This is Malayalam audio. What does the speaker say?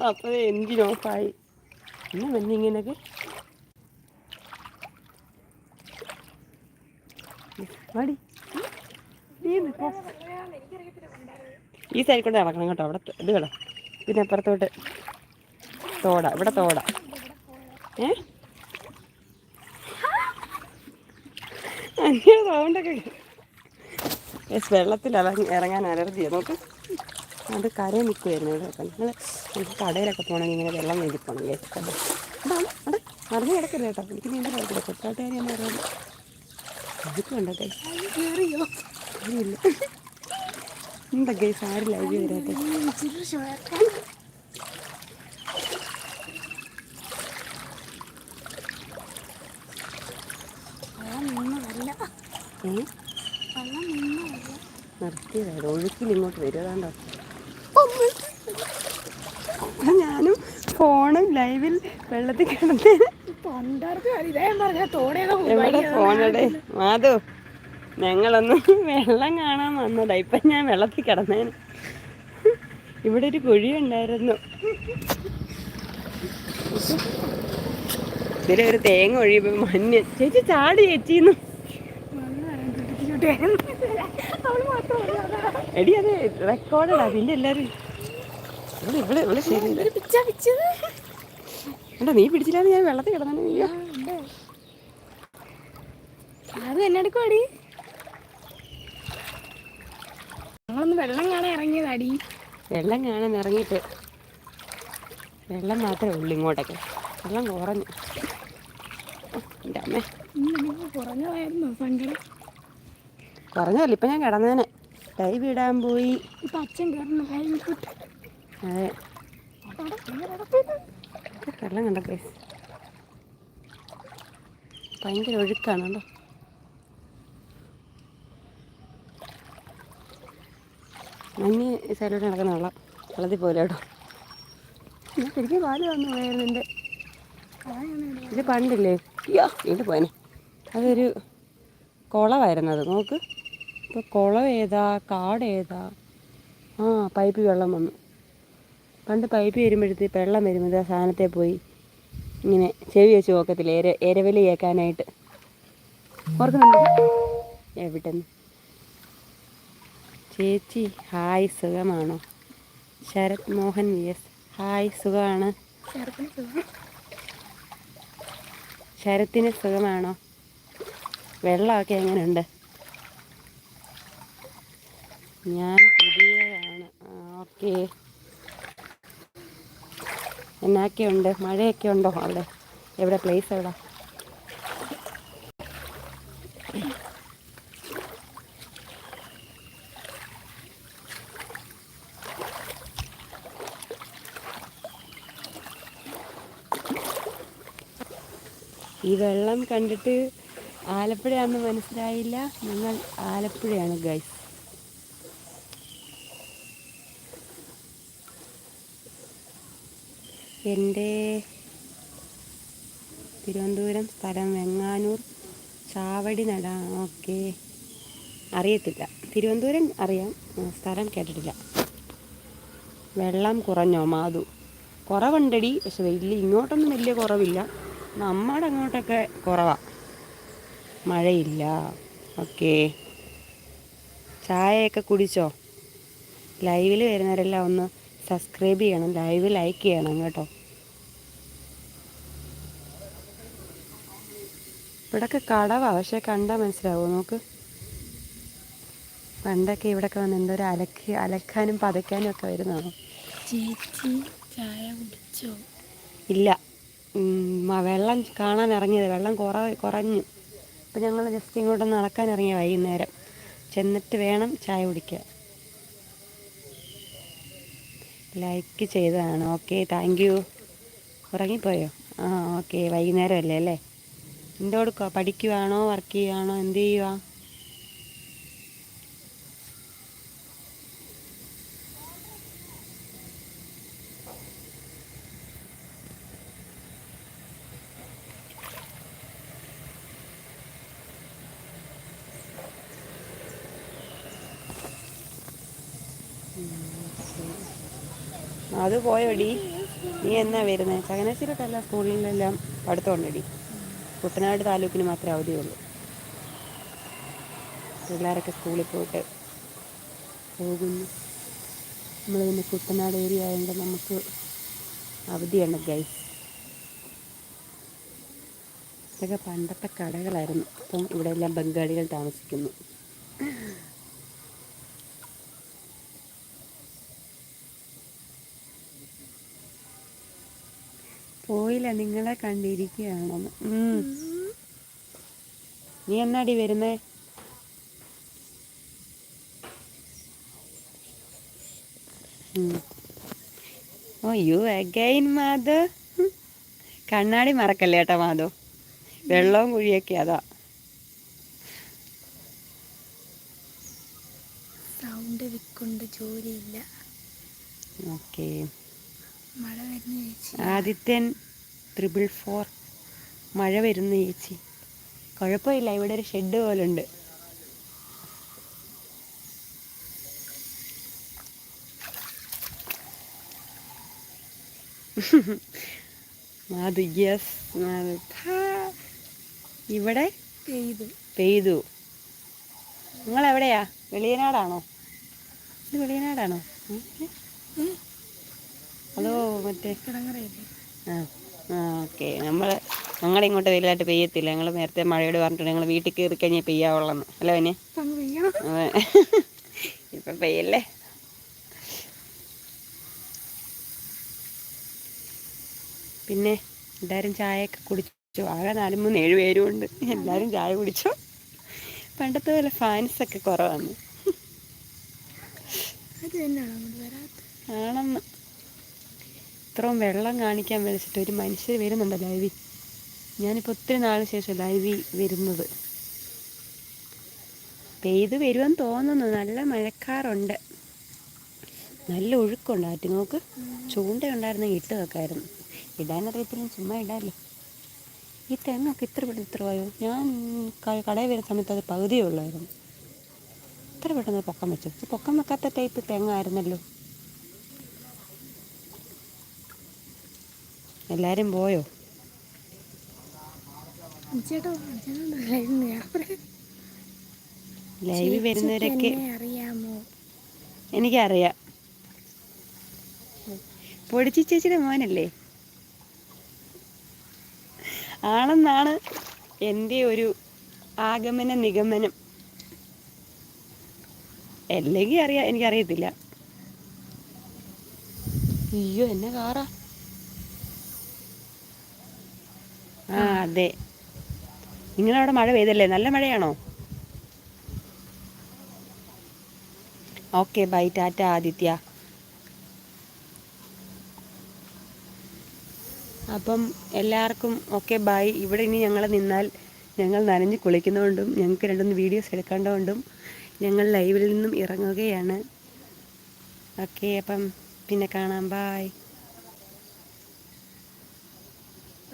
അപ്പോൾ എഞ്ചിൻ ഓഫായി ഇന്ന് വന്നെ ഇങ്ങനെയൊക്കെ മടി നീ നിപ്പോ. ഈ സൈഡിൽ കൊണ്ട് നടക്കണം കേട്ടോ അവിടെ ഇത് കേട്ടോ പിന്നെ അപ്പുറത്തോട്ട് തോട ഇവിടെ തോട. ഏ? യെസ് വെള്ളത്തിൽ ഇറങ്ങി ഇറങ്ങാൻ അലർജിയാണ് നോക്ക്. അത് കരയിൽ നിൽക്കുമായിരുന്നു കേട്ടോ നമുക്ക് കടയിലൊക്കെ പോകണമെങ്കിൽ ഇങ്ങനെ വെള്ളം വേണ്ടി പോകണം കേട്ടോ അതാണ് മറിഞ്ഞ് കിടക്കില്ല കേട്ടോ. എനിക്ക് നീന്തൽ കിടക്കില്ല കൊട്ടാട്ടുകാരി എന്ന് പറയുന്നത് ഇതൊക്കെ ഉണ്ടോ കൈ കേറിയോ അറിയില്ല എന്താ കൈ ആരില്ല അരി വരാട്ടെ നിർത്തിയതായത് ഒഴുക്കിൽ ഇങ്ങോട്ട് വരും അതാണ്ടോ ഞാനും ഫോണും ലൈവിൽ വെള്ളത്തിൽ കിടന്ന് എവിടെ ഫോണടെ? മാധു ഞങ്ങളൊന്ന് വെള്ളം കാണാൻ വന്നതാ. ഇപ്പൊ ഞാൻ വെള്ളത്തിൽ കിടന്നേന്. ഇവിടെ ഒരു കുഴി ഉണ്ടായിരുന്നു. ഇതിലെ ഒരു തേങ്ങ ഒഴിയുമ്പോ മഞ്ഞ്. ചേച്ചി ചാടി ചേച്ചിന്ന് എടി അത് റെക്കോർഡാ പിന്നെ എല്ലാരും ഇവിടെ ഇവിടെ ഇവിടെ ശരി പിച്ച പിച്ചത് എന്താ നീ പിടിച്ചില്ലാന്ന് ഞാൻ വെള്ളത്തിൽ കിടന്നു നീയോ അത് എന്നെ എടുക്കുവാടി? ഞങ്ങളൊന്ന് വെള്ളം കാണാൻ ഇറങ്ങിയതാടി. വെള്ളം കാണാൻ ഇറങ്ങിയിട്ട് വെള്ളം മാത്രമേ ഉള്ളൂ ഇങ്ങോട്ടൊക്കെ. വെള്ളം കുറഞ്ഞു. എന്റെ അമ്മേ. കുറഞ്ഞതായിരുന്നു സങ്കടം? കുറഞ്ഞല്ല ഇപ്പം ഞാൻ കിടന്നേനെ. ലൈവ് ഇടാൻ പോയി. ഇപ്പൊ അച്ഛൻ കയറുന്ന കഴിഞ്ഞിട്ട് അതെ. വെള്ളം കണ്ട കേസ് ഭയങ്കര ഒഴുക്കാണ് കേട്ടോ മഞ്ഞ് സൈഡിലോട്ട് നടക്കുന്ന വെള്ളം വെള്ളത്തിൽ പോലെ കേട്ടോ. ഞാൻ ശരിക്കും പാൽ വന്നു പോയായിരുന്നു എന്റെ. ഇത് പണ്ടില്ലേ? വീണ്ടും പോയനെ. അതൊരു കുളമായിരുന്നു അത്. നോക്ക്. ഇപ്പോൾ കുളം ഏതാ കാട് ഏതാ ആ പൈപ്പ് വെള്ളം വന്നു. പണ്ട് പൈപ്പ് വരുമ്പോഴത്തേക്ക് വെള്ളം വരുമ്പോൾ ആ സാധനത്തെ പോയി ഇങ്ങനെ ചെവി വെച്ച് നോക്കത്തില്ല എര എരവലി കേൾക്കാനായിട്ട് ഓർക്കുന്നുണ്ടോ? എവിടെന്ന് ചേച്ചി ഹായ് സുഖമാണോ? Sarath Mohan V S. Hi സുഖമാണ്? ശരത്തിന് സുഖമാണോ? വെള്ളമൊക്കെ എങ്ങനെയുണ്ട് ഞാൻ പുതിയതാണ്. ഓക്കെ. എന്നൊക്കെയുണ്ട് മഴയൊക്കെ ഉണ്ടോ അവിടെ? എവിടെ പ്ലേസ് എവിടെ? ഈ വെള്ളം കണ്ടിട്ട് ആലപ്പുഴയാണെന്ന് മനസ്സിലായില്ല. ഞങ്ങൾ ആലപ്പുഴയാണ് ഗൈസ് എന്റെ തിരുവനന്തപുരം സ്ഥലം വെങ്ങാനൂർ ചാവടി നട. ഓക്കെ. അറിയത്തില്ല. തിരുവനന്തപുരം അറിയാം. സ്ഥലം കേട്ടിട്ടില്ല. വെള്ളം കുറഞ്ഞോ മാധു? കുറവുണ്ടടി പക്ഷെ വലിയ ഇങ്ങോട്ടൊന്നും വലിയ കുറവില്ല. നമ്മുടെ അങ്ങോട്ടൊക്കെ കുറവാണ് മഴയില്ല. ഓക്കെ. ചായയൊക്കെ കുടിച്ചോ? ലൈവിൽ വരുന്നവരെല്ലാം ഒന്ന് സബ്സ്ക്രൈബ് ചെയ്യണം ലൈവ് ലൈക്ക് ചെയ്യണം കേട്ടോ. ഇവിടൊക്കെ കടവാ പക്ഷെ കണ്ടാൽ മനസ്സിലാവോ? നോക്ക്. പണ്ടൊക്കെ ഇവിടൊക്കെ വന്ന് എന്തോ അലക്കി അലക്കാനും പതയ്ക്കാനും ഒക്കെ വരുന്നതാണോ? ചേച്ചി ചായ കുടിച്ചോ? ഇല്ല. വെള്ളം കാണാൻ ഇറങ്ങിയത്. വെള്ളം കുറ കുറഞ്ഞു. അപ്പം ഞങ്ങൾ ജസ്റ്റ് ഇങ്ങോട്ട് നടക്കാൻ ഇറങ്ങിയ വൈകുന്നേരം. ചെന്നിട്ട് വേണം ചായ കുടിക്കാൻ. ലൈക്ക് ചെയ്തതാണ്. ഓക്കെ താങ്ക് യു ഉറങ്ങിപ്പോയോ? ആ ഓക്കെ വൈകുന്നേരം അല്ലേ? അല്ലേ എന്തോ കൊടുക്കുക പഠിക്കുവാണോ വർക്ക് ചെയ്യുവാണോ എന്ത് ചെയ്യുവാ? അത് പോയോടി. നീ എന്നാ വരുന്നത് ചങ്ങനാശ്ശേരിയിട്ടല്ല സ്കൂളിലെല്ലാം പഠിത്തമുണ്ടടി. കുട്ടനാട് താലൂക്കിന് മാത്രമേ അവധിയുള്ളൂ. പിള്ളേരൊക്കെ സ്കൂളിൽ പോയിട്ട് പോകുന്നു. നമ്മൾ പിന്നെ കുട്ടനാട് ഏരിയ ആയതുകൊണ്ട് നമുക്ക് അവധിയാണ് ഗൈസ് ഇതൊക്കെ പണ്ടത്തെ കടകളായിരുന്നു. ഇപ്പം ഇവിടെ എല്ലാം ബംഗാളികൾ താമസിക്കുന്നു. പോയില്ല നിങ്ങളെ കണ്ടിരിക്കുകയാണെന്ന്. നീ എന്നാടി വരുന്നേ? Oh you again Madhu? കണ്ണാടി മറക്കല്ലേ ഏട്ടാ മാധു? വെള്ളവും കുഴിയൊക്കെ അതാ. സൗണ്ട് വിക്കൊണ്ട് ജോലിയില്ല. ഓക്കെ. ആദിത്യൻ ത്രിപിൾ ഫോർ മഴ വരുന്നു ചേച്ചി. കുഴപ്പമില്ല ഇവിടെ ഒരു ഷെഡ് പോലെ ഉണ്ട് അത് യെസ് ഇവിടെ? പെയ്തു. പെയ്തു. നിങ്ങൾ എവിടെയാ വെളിയനാടാണോ? ഇത് വെളിയനാടാണോ. അതോ മറ്റേ ആ. ഓക്കെ. നമ്മൾ ഞങ്ങളുടെ ഇങ്ങോട്ട് വലുതായിട്ട് പെയ്യത്തില്ല. ഞങ്ങൾ നേരത്തെ മഴയോട് പറഞ്ഞിട്ടുണ്ട് ഞങ്ങൾ വീട്ടിൽ കയറി കഴിഞ്ഞാൽ പെയ്യാവുള്ളെന്ന്. അല്ലേ പിന്നെ ഇപ്പം പെയ്യല്ലേ? പിന്നെ എല്ലാവരും ചായയൊക്കെ കുടിച്ചു? ആകെ നാല് മൂന്ന് ഏഴ് പേരും ഉണ്ട്. എല്ലാവരും ചായ കുടിച്ചു? പണ്ടത്തെ പോലെ ഫാൻസൊക്കെ കുറവാണ്. ആണെന്ന്. ഇത്രയും വെള്ളം കാണിക്കാൻ വിളിച്ചിട്ട് ഒരു മനുഷ്യർ വരുന്നുണ്ട് ലൈവിൽ ഞാനിപ്പോൾ ഒത്തിരി നാളിന് ശേഷം ലൈവി വരുന്നത്. പെയ്ത് വരുമെന്ന് തോന്നുന്നു. നല്ല മഴക്കാറുണ്ട്. നല്ല ഒഴുക്കുണ്ട് ആറ്റി നോക്ക് ചൂണ്ട ഉണ്ടായിരുന്നെങ്കിൽ ഇട്ട് വെക്കായിരുന്നു ഇടാനറിയത്തില്ല ചുമ്മാ ഇടാല്ലോ ഈ തെങ്ങൊക്കെ ഇത്ര പെട്ടെന്ന് ഇത്ര പോയോ? ഞാൻ കടയിൽ വരുന്ന സമയത്ത് അത് പകുതിയേ ഉള്ളായിരുന്നു. ഇത്ര പെട്ടെന്ന് പൊക്കം വെച്ചു. പൊക്കം വെക്കാത്ത ടൈപ്പ് തെങ്ങായിരുന്നല്ലോ. എല്ലാരും പോയോ? ലൈവ് വരുന്നവരൊക്കെ അറിയാമോ? എനിക്കറിയാം. പൊടിച്ചി ചേച്ചിയുടെ മോനല്ലേ? ആണെന്നാണ് എന്റെ ഒരു ആഗമന നിഗമനം. അല്ലെങ്കിൽ അറിയാം എനിക്കറിയത്തില്ല. അയ്യോ എന്നെ കാറാ. ആ അതെ. നിങ്ങളവിടെ മഴ പെയ്തല്ലേ? നല്ല മഴയാണോ? Okay bye. ടാറ്റ ആദിത്യ. അപ്പം എല്ലാവർക്കും ഓക്കെ ബൈ. ഇവിടെ ഇനി ഞങ്ങൾ നിന്നാൽ ഞങ്ങൾ നനഞ്ഞ് കുളിക്കുന്നതുകൊണ്ടും ഞങ്ങൾക്ക് രണ്ടൊന്ന് വീഡിയോസ് എടുക്കേണ്ടതുകൊണ്ടും ഞങ്ങൾ ലൈവിൽ നിന്നും ഇറങ്ങുകയാണ്. ഓക്കെ അപ്പം പിന്നെ കാണാം. ബായ്